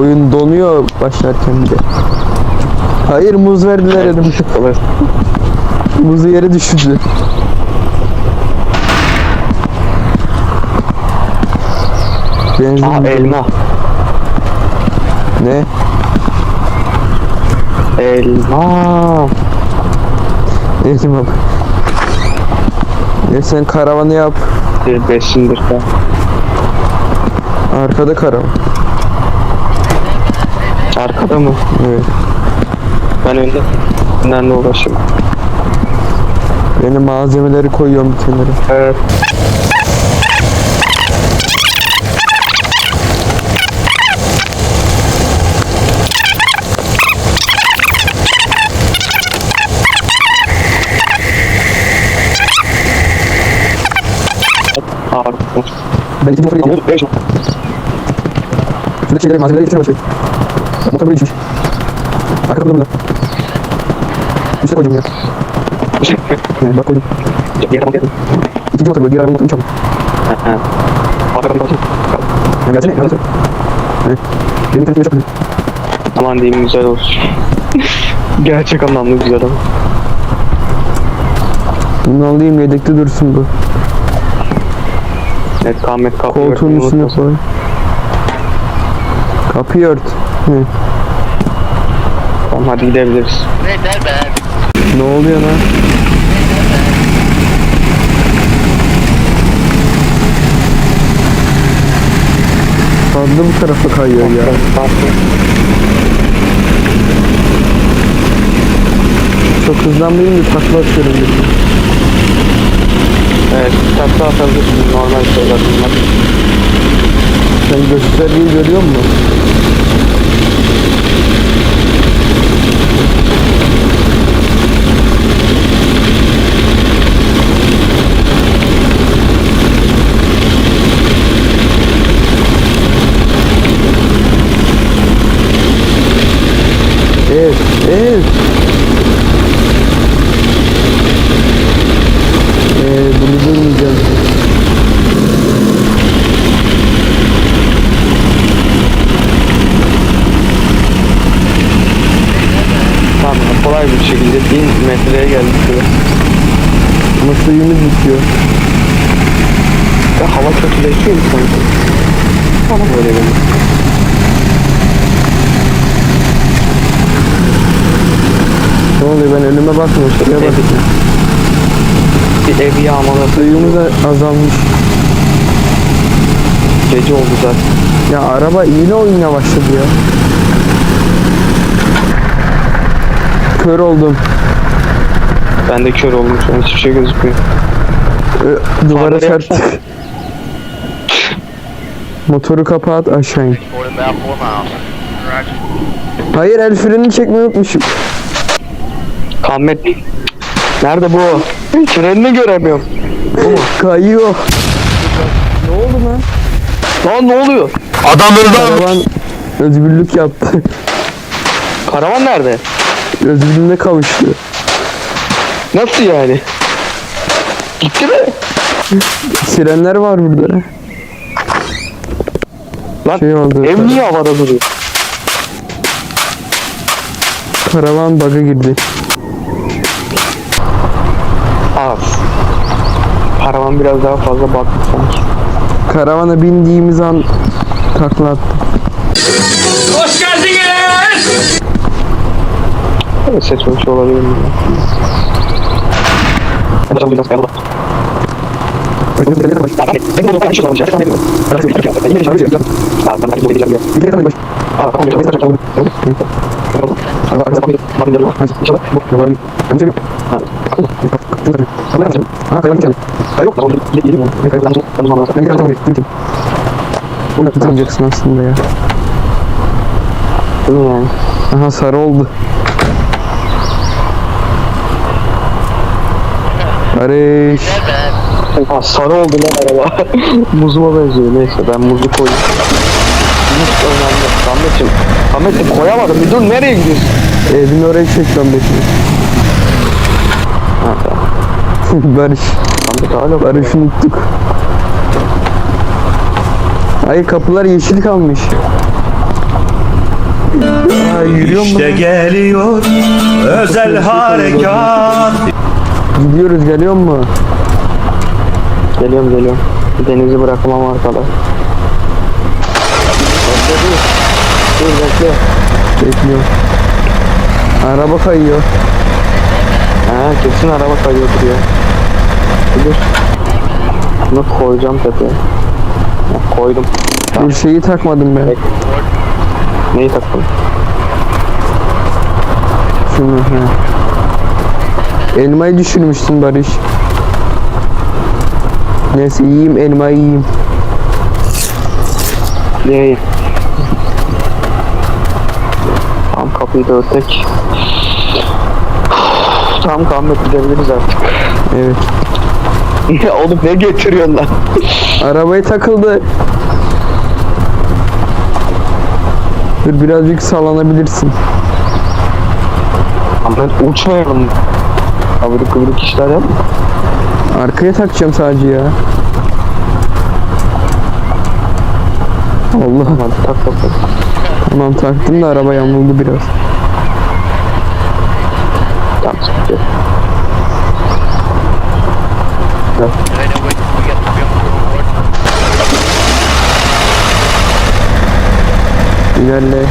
Oyun donuyor başlarken de. Hayır muz verdiler elim. Muzu yere düşürdü. Benzin Aa elma. ne? Elma. Elma. Ya sen karavanı yap. Bir beşindir. Arkada karavan. Arkada mı? Evet. Ben önde. Önden de uğraşayım. Benim malzemeleri koyuyorum bir kenara. Evet. Ben ikinci motoru getireyim. Şuradaki şeyleri malzemeleri getirmeye başlayayım. Motor böyle düşmüş. Arka kapıda burada. Üste koydum ya. Yani bak koydum. İkinci motor böyle. Diğer arabanın motorunu çaldım. Yani gelsene. Gelsene. Evet. Benim tanıtmaya çok güzel. Aman diyeyim güzel olsun. Gerçek anlamda güzel ama. Bunu alayım yedekte dursun bu. Evet Ahmet kapıyı Koltuğun üstüne koy. Kapıyı ört. Hı. Tamam hadi gidebiliriz. Ne oluyor lan? Fazla bu tarafa kayıyor ya. Çok hızlanmayayım da takla atıyorum. dedim. Evet tatlı atabilirsin normal şeyler bunlar. Sen gösterdiği görüyor musun? Evet, evet. Ee, bunu durmayacağım. Tamam kolay bir şekilde 1000 metreye geldik şuraya. Ama suyumuz bitiyor. Ya hava kötüleşiyor mu sanki? Bana böyle geliyor. Ne oluyor ben önüme bakmıyorum. Şuraya bak. Bir ev yağmaladı. Suyumuz azalmış. Gece oldu zaten. Ya araba yine oyuna başladı ya. Kör oldum. Ben de kör oldum şu an hiçbir şey gözükmüyor. Ö, duvara Tamir çarptık. Motoru kapat aşağı in. Reporting about four miles. Roger. Hayır el freni çekmeyi unutmuşum. Ahmet. Nerede bu? Trenini göremiyorum. Kayıyor. Ne oldu lan? Lan ne oluyor? Karavan özgürlük yaptı. Karavan nerede? Özgürlüğüne kavuştu. Nasıl yani? Gitti mi? Sirenler var burada. Lan Şey oldu. ev niye havada duruyor? Karavan bug'a girdi. Az. Karavan biraz daha fazla baktı sanki. Karavana bindiğimiz an takla attı. Öyle seçmemiş olabilir mi? Tutacaksın aslında ya. Yani. Aha sarı oldu. Barış. Aa, sarı oldu lan araba. Muzuma benziyor neyse ben muzu koyayım. Muz önemli. Ahmetciğim. Ahmetciğim koyamadım. Bir dur nereye gidiyorsun? Evin oraya çekmem bekliyor. Ha tamam. Barış. Ahmet hala Barış unuttuk. Ay kapılar yeşil kalmış. Mu? İşte geliyor özel harekat. Gidiyoruz geliyor mu? Geliyorum geliyorum. Denizi bırakamam arkada. Bekle dur. Dur bekle. Bekliyorum. Araba kayıyor. Ha kesin araba kayıyordur ya. Dur. Bunu koyacağım tepeye. Ha, koydum. Bir şeyi takmadım ben. Neyi taktın? Şunu he. Elmayı düşürmüşsün Barış. Neyse yiyeyim elmayı yiyeyim. Neyi? Tam kapıyı da örtek. Tamam Ahmet gidebiliriz artık. Evet. Oğlum ne getiriyorsun lan? Arabaya takıldı. Dur birazcık sallanabilirsin. Ahmet uçmayalım. Abidik kıvırık işler yap. Arkaya takacağım sadece ya. Allah. Hadi tak tak tak. Tamam taktım da araba yamuldu biraz. Tamam sıkıntı yok know we, we got to be on the road. İlerle.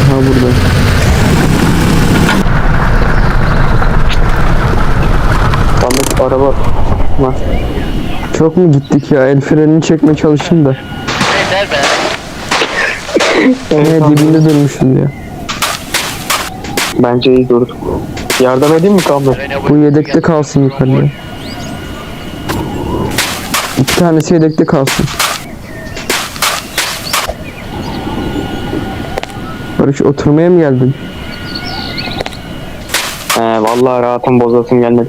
Aha burada. Ahmet araba var. Çok mu gittik ya? El frenini çekmeye çalıştım da. Ne dibinde durmuşuz ya. Bence iyi durduk. Yardım edeyim mi know Bu yedekte kalsın be board. İki tanesi yedekte kalsın. Barış oturmaya mı geldin? He vallahi rahatım bozasım gelmedi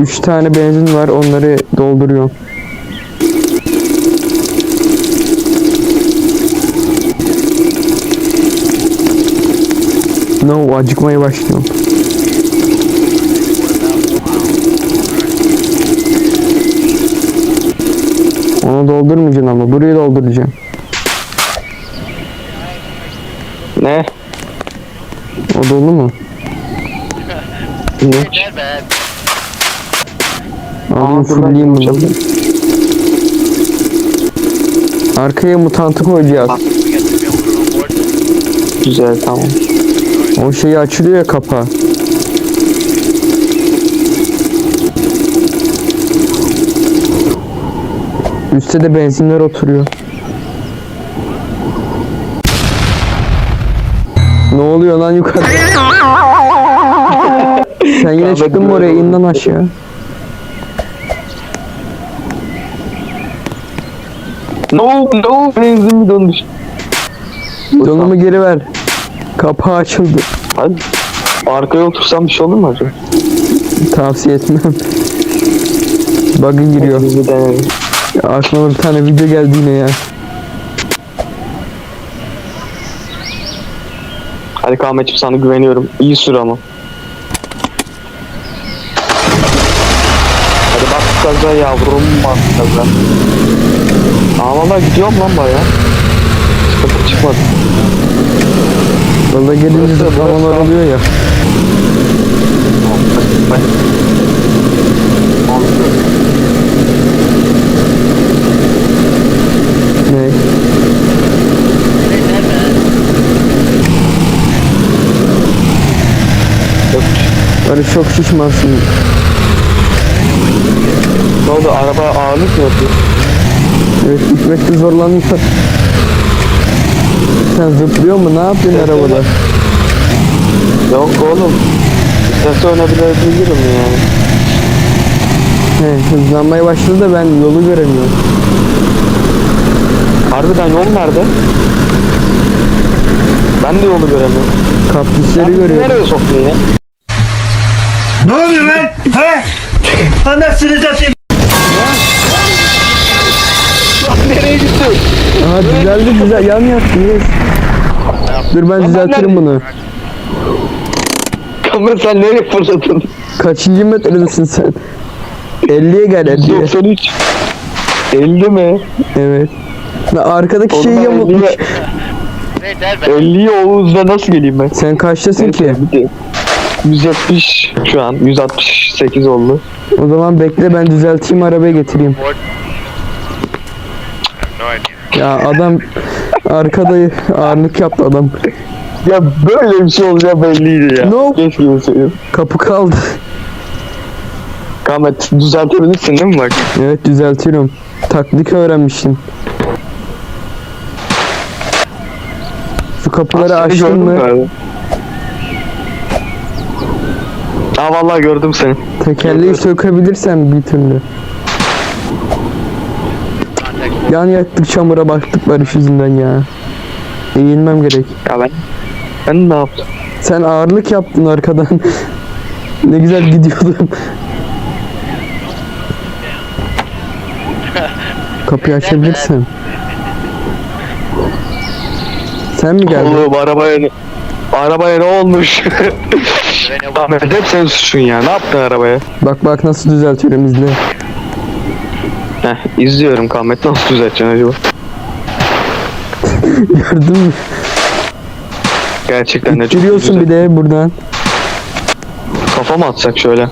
hiç. Üç tane benzin var onları dolduruyorum. No acıkmaya başlıyorum. Onu doldurmayacaksın ama burayı dolduracaksın. Ne? O dolu mu? Ne? Alayım fulleyeyim bunu. yapacağım. Arkaya mutantı koyacağız. Güzel tamam. O şeyi açılıyor ya kapağı. Üstte de benzinler oturuyor. Ne oluyor lan yukarıda? Sen yine çıktın mı oraya in lan aşağı. No no benzin dönmüş. Donumu geri ver. Kapağı açıldı. Hadi. Arkaya otursam bir şey olur mu acaba? Tavsiye etmem. Bug'a giriyor. Deneyelim. Aklıma bir tane video geldi yine ya. Hadi Ahmetciğim sana güveniyorum. İyi sür ama. Hadi bak gaza yavrum bak gaza. Aa valla gidiyorum lan baya. Sıkıntı çıkmadı. Yolda gelince zıplamalar burası- oluyor ya. Ne? Böyle çok şişmansın. Ne oldu araba ağırlık mı yapıyor? Evet gitmekte zorlanmışlar. Sen zıplıyor mu? Ne yapıyorsun Evet, arabada? evet. Yok oğlum. Sesi önebilebilirim yani. He, hızlanmaya başladı da ben yolu göremiyorum. Harbiden yol nerede? Ben de yolu göremiyorum. Kaprisleri görüyorum. Nereye soktun ya? Ne oluyor lan? He? Anasını satayım. Nereye gitti? Aha düzeldi güzel yan yattı yes. Dur ben düzeltirim bunu. Kamer sen nereye fırladın? Kaçıncı metredesin sen? 50'ye gel 50'ye. 93. 50 mi? Evet. Lan Arkadaki şey Oğlum ben yamulmuş. 50'ye Wait, Dad, but 50'ye Oğuz'la nasıl geleyim ben? Sen kaçtasın ki? 170 şu an 168 oldu. O zaman bekle ben düzelteyim arabayı getireyim. Ya adam arkada ağırlık yaptı adam. Ya böyle bir şey olacağı belliydi ya. No. Keşke olsaydı. Kapı kaldı. Ahmet düzeltebilirsin değil mi bak? Evet düzeltiyorum. Taktik öğrenmişsin. Şu kapıları Seni açtın mı? galiba. Aa vallahi gördüm seni. Tekerleği sökebilirsen bir türlü. Contact. Yan yattık çamura baktık barış yüzünden ya. Eğilmem gerek. Ya ben ben ne yaptım? Sen ağırlık yaptın arkadan. ne güzel gidiyordun. Kapıyı açabilirsin. Sen mi geldin? Oğlum arabaya ne? Arabaya ne olmuş? Ahmet hep senin suçun ya. Ne yaptın arabaya? Bak bak nasıl düzeltiyorum izle. Heh izliyorum Ahmet nasıl düzelteceksin acaba? Gördün mü? Gerçekten de çok Giriyorsun bir güzel. de buradan. Kafa mı atsak şöyle?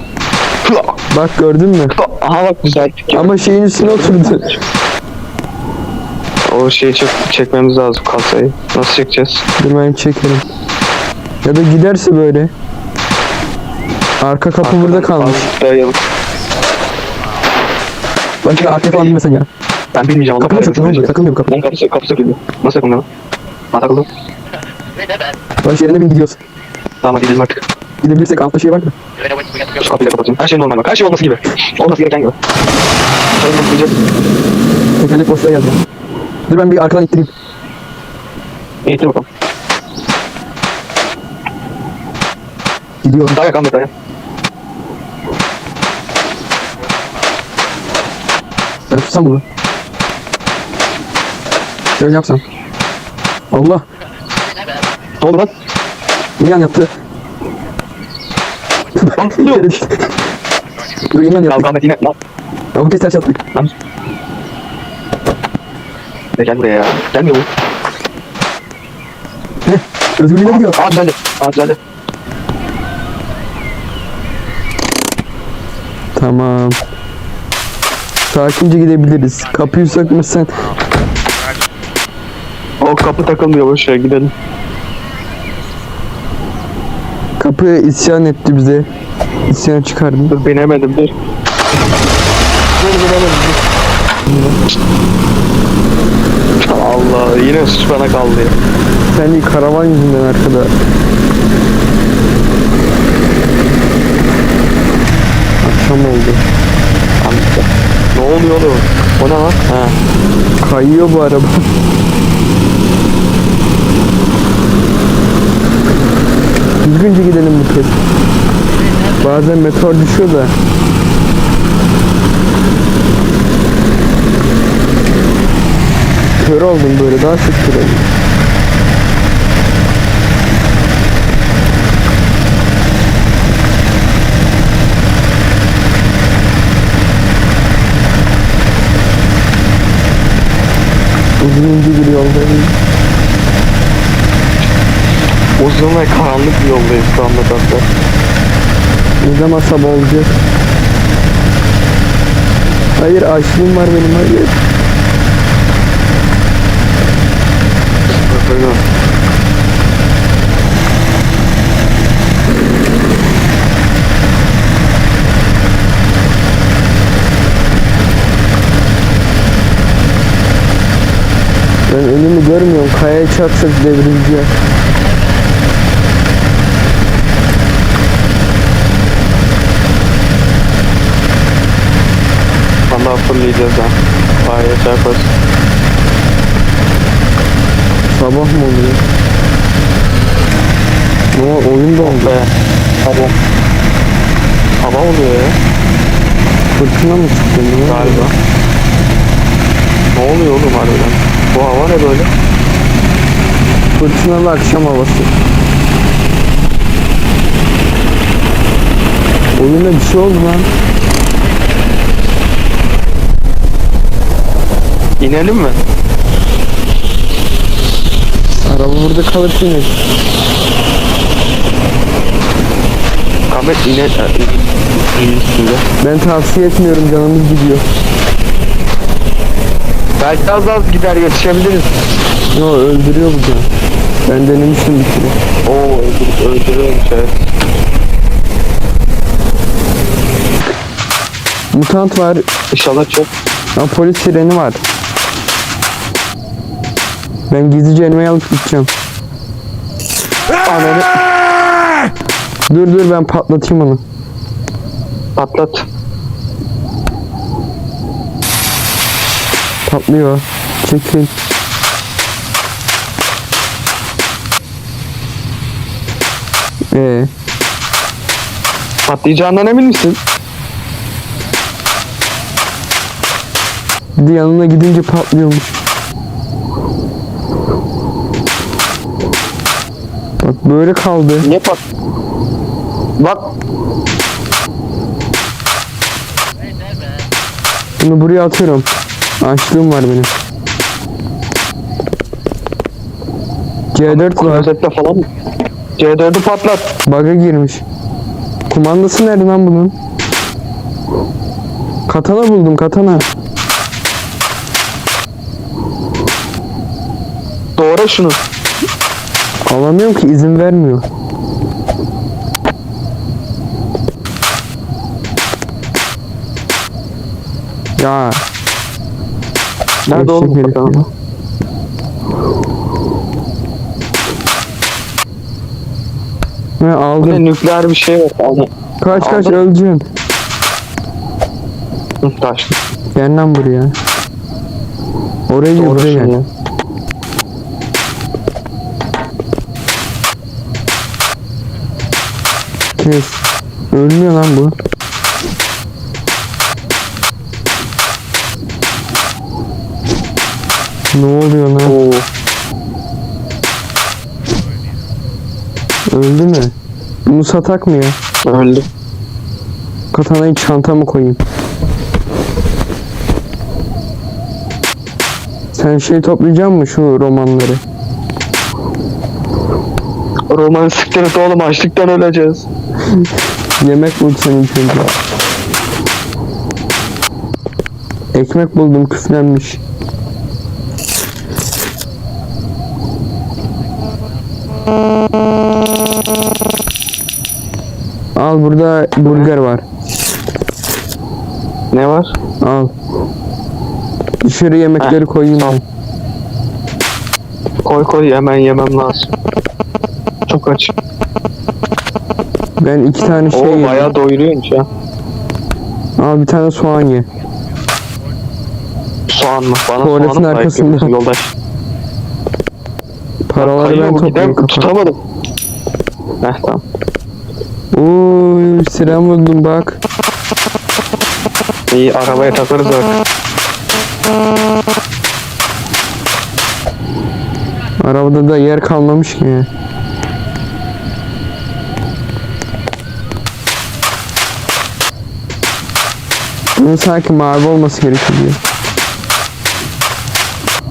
Bak gördün mü? Aha bak düzelttik ya. Ama şeyin üstüne oturdu. O şeyi çek çekmemiz lazım kasayı. Nasıl çekeceğiz? Dur ben çekerim. Ya da giderse böyle. Arka kapı burada kalmış. Dayayalım. Bak ya arkaya falan binmesen ya. Ben bilmeyeceğim. Kapı çok kahretsin. çok takılmıyor kapı. Lan kapısı, kapısı söküldü. Nasıl yapalım lan? Ha takıldı. Wait, Dad, but Barış yerine bin gidiyoruz. Tamam hadi gidelim artık. Gidebilirsek altta şey var mı? Şu kapıyı da kapatayım. Her şey normal bak. Her şey olması gibi. Olması gereken gibi. Sayın bakmayacağız. Tekerlek boşluğa geldi. Dur ben bir arkadan ittireyim. İyi bakalım. Gidiyor. Dayak Ahmet dayak. Tutsam bunu. Şöyle yapsam. Allah. Ne oldu lan? Yan yaptı. Dur yan Ya yaptık. Ahmet yine. Lan. Bu kez ters yaptık. Lan. Ya gel buraya ya. Gelmiyor bu. Özgürlüğüne gidiyor. Aa düzeldi. Aa düzeldi. Tamam. Sakince gidebiliriz. Kapıyı sökmesen. O kapı takılmıyor boş ver gidelim. Kapı isyan etti bize. İsyan çıkardı. Dur binemedim dur. Dur binemedim dur. Allah yine suç bana kaldı ya. Sen karavan yüzünden arkada. Akşam oldu. Oluyor oğlum? O ne lan? Ha. Kayıyor bu araba. Düzgünce gidelim bu kez. Bazen meteor düşüyor da. Kör oldum böyle daha çok kör ince bir yoldayım. Uzun ve karanlık bir yoldayız şu anda. Ne zaman sabah olacak? Hayır açlığım var benim hayır. Böyle. Ben önümü görmüyorum. Kayaya çarpsak devrileceğim. Valla fırlayacağız ha. Hayır çarparız. Sabah mı oluyor? Ama oyun da oldu. Hava. Hava oluyor ya Fırtına mı çıktı? Ne galiba. Ne oluyor oğlum harbiden? Bu hava ne böyle? Fırtınalı akşam havası. Oyunda bir şey oldu lan. İnelim mi? Araba burada kalır yine. Ahmet ine... e, in üstünde. Ben tavsiye etmiyorum canımız gidiyor. Belki az az gider yetişebiliriz. Yo öldürüyor bu can. Ben denemiştim bir kere. Oo öldür, öldürüyormuş evet. Mutant var. İnşallah çok. Ama polis sireni var. Ben gizlice elmayı alıp gideceğim. Ananı Dur dur ben patlatayım onu. patlat. Patlıyor. Çekil. Ee, Patlayacağından emin misin? bir de yanına gidince patlıyormuş. Bak böyle kaldı. Niye pat... Bak Bunu buraya atıyorum. Açlığım var benim. C4 var. falan mı? C4'ü patlat. Bug'a girmiş. Kumandası nerede lan bunun? Katana buldum katana. Doğra şunu. Alamıyorum ki izin vermiyor. Ya Nerede oğlum bakalım. ne Ne aldım. nükleer bir şey var. Aldım. Kaç kaç öleceksin. Taş. Gel lan buraya. Oraya gel buraya gel. Kes. Ölmüyor lan bu. Ne oluyor lan? Oo. Öldü mü? Mı ya? Öldü. Katanayı çantama koyayım. Sen şey toplayacak mı şu romanları? Roman siktir et oğlum açlıktan öleceğiz. Yemek bul sen ilk önce. Ekmek buldum küflenmiş. Al burada burger var. Ne var? Al. Dışarı yemekleri koyayım. tamam. Koy koy hemen yemem lazım. Çok aç. Ben iki tane şey Oo yedim. bayağı doyuruyormuş ya. Al bir tane soğan ye. Soğan mı? Bana Tuvaletin soğanı mı arkasında. yoldaş? Paraları ben kapat. tutamadım. Heh tamam. Oy silah buldum bak. İyi arabaya takarız bak. Arabada da yer kalmamış ki. Bunun sanki mavi olması gerekiyor.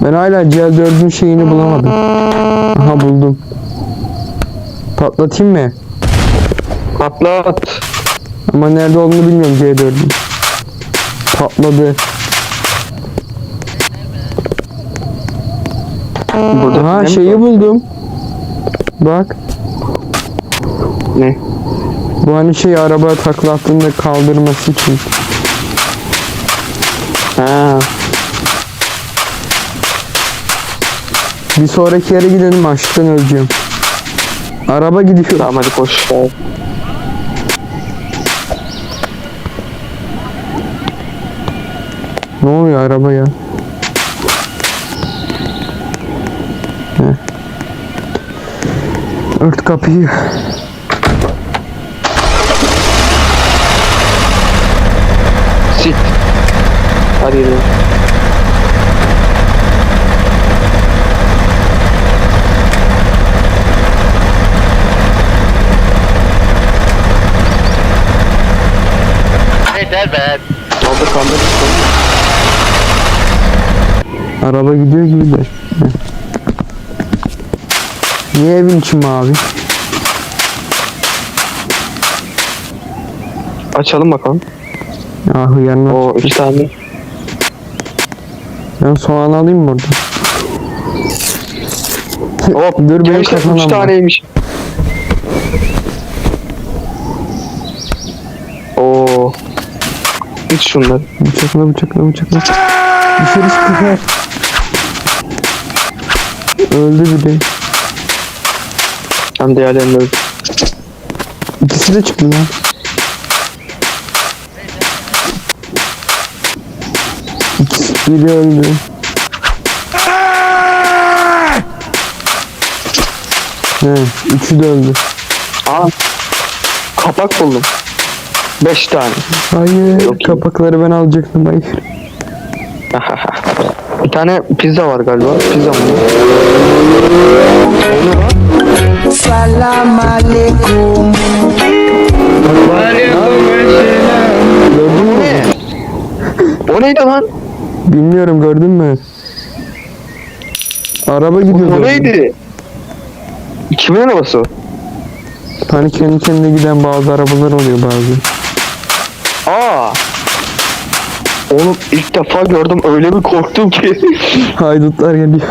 Ben hala CL4'ün şeyini bulamadım. Aha buldum. Patlatayım mı? Patlat. Ama nerede olduğunu bilmiyorum C4'ün. Patladı. Burada mi şeyi buldum. Bak. Ne? Bu hani şey araba takla attığında kaldırması için. Ha. Bir sonraki yere gidelim açlıktan öleceğim. Araba gidiyor. Tamam hadi koş. Ne oluyor araba ya? Heh. Ört kapıyı. Sit. Hadi gidelim. Araba gidiyor gibi de. Niye evin içi mavi? Açalım bakalım. Ah hıyarına. O iki tane. Ben soğan alayım mı orada? Hop Dur, benim gençler kafamdan üç taneymiş. Oo. Hiç şunları. Bıçakla bıçakla bıçakla. Dışarı çıkıyor. Öldü bir de. Hem diğerlerini öldü. İkisi de çıktı lan. İkisi biri öldü. He, üçü de öldü. Aa. Kapak buldum. Beş tane. Hayır, Yok. kapakları ben alacaktım hayır. Bir tane pizza var galiba. Pizza mı? Ne lan? Salam alaikum. O ne? O neydi lan? Bilmiyorum gördün mü? Araba gidiyordu. O neydi? Kimin arabası o? Hani kendi kendine giden bazı arabalar oluyor bazı. Aa. Oğlum ilk defa gördüm öyle bir korktum ki. Haydutlar geliyor.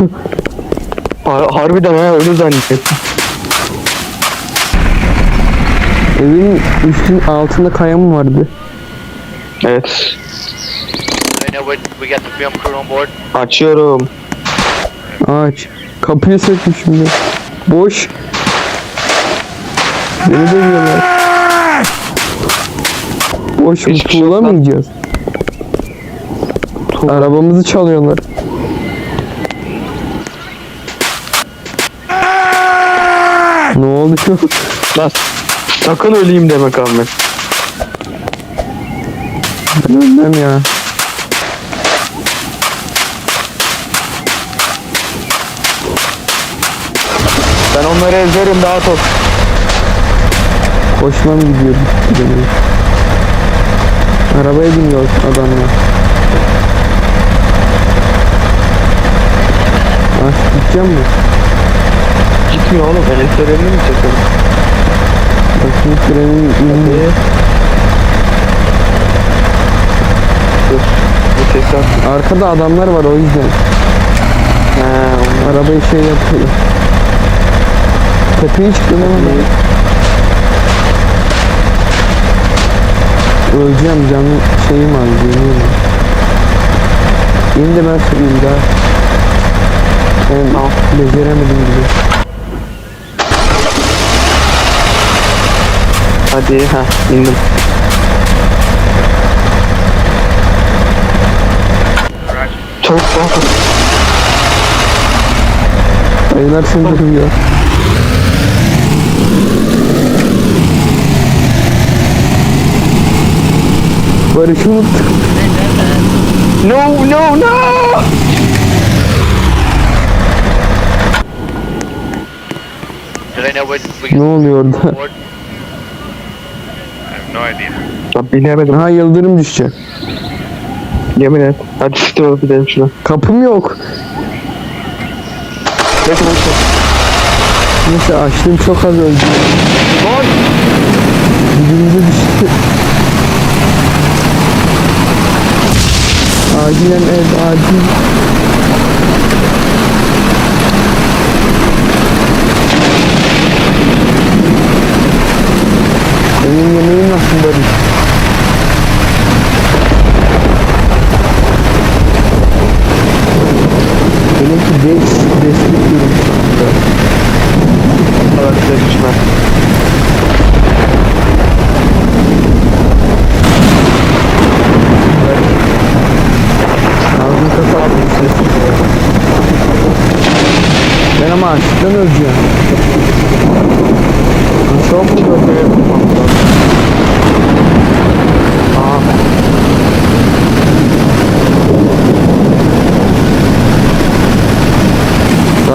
Har- Harbiden ha öyle zannettim. Evin üstün altında kaya mı vardı? Evet. Do they know what we got the film crew on board? Açıyorum. Ağaç. Kapıyı sökmüş şimdi. Boş. Beni dövüyorlar. Boş Hiçbir şey yok lan. tuğlamayacağız. Arabamızı çalıyorlar. ne oldu şu? Lan sakın öleyim demek Ahmet. Ben ölmem ya. Ben onları ezerim daha çok. Koşmam gidiyor. Arabaya biniyor adamlar. Ah gideceğim mi? Gitmiyor oğlum. Elektriğini mi çekelim? Bakayım trenin indi. Dur. Bu tekrar. Arkada adamlar var o yüzden. He, onlar. Arabayı şey yapıyor. Tepeye çıktı lan adam. Öleceğim canım şeyim az yemin Yeni de ben süreyim daha. Ben Tamam. beceremedim gibi. Hadi ha indim. Çabuk çabuk. Ayılar seni duruyor. Barış'ı unuttuk. No no no. Ne oluyor orada? board? I have no idea. Ya binemedim. Ha yıldırım düşecek. Yemin et. Hadi siktir olup gidelim şuna. Kapım yok. Bekle bekle. Neyse açtığım çok az öldü. Lan. Dibimize düştü. Acilen ev acil. Benim yemeğim nasıl Barış? Benimki 5 destek diyorum şu anda. Hadi size düşme. Ağzını kapat. Ben ama açlıktan öleceğim. Çok mu böyle? Aa.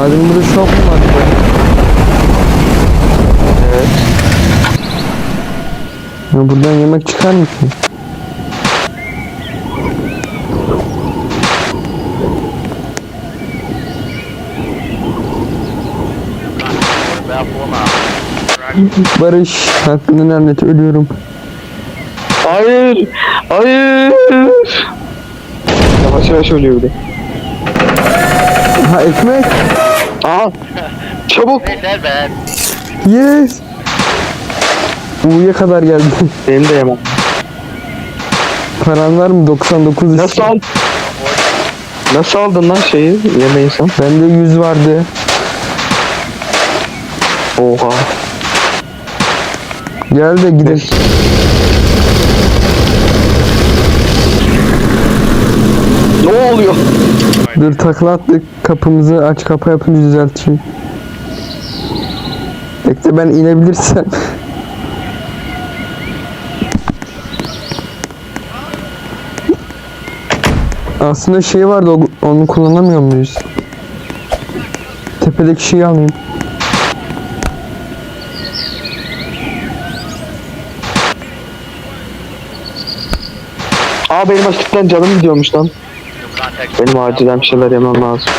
Abim burada şok şey mu attı? Evet. Ya buradan yemek çıkar mı ki? Barış hakkını lanet ölüyorum. Hayır. Hayır. Yavaş yavaş ölüyor bir de. Ha ekmek. Aha. Çabuk. That bad. Yes. U'ya kadar geldi. Benim de yemem. Paran var mı? 99 Nasıl istiyor. aldın? Nasıl aldın lan şeyi yemeği sen? Bende 100 vardı. Oha. Gel de gidelim. Ne oluyor? Dur takla attık. Kapımızı aç kapı yapınca düzelteceğim. Bekle ben inebilirsem. Aslında şey vardı onu kullanamıyor muyuz? Tepedeki şeyi alayım. Aa benim açlıktan canım gidiyormuş lan. No. Benim acilen bir şeyler yemem lazım.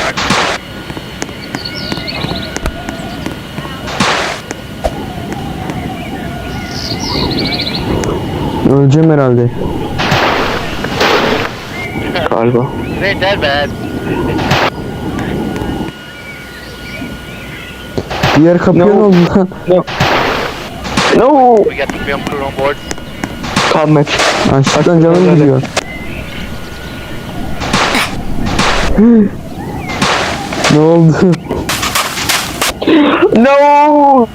Öleceğim herhalde. Galiba. Ain't that bad. Diğer kapıya No. ne oldu lan? No. We got the film crew on board. Kalmet. Açlıktan canım gidiyor. Ne oldu? No.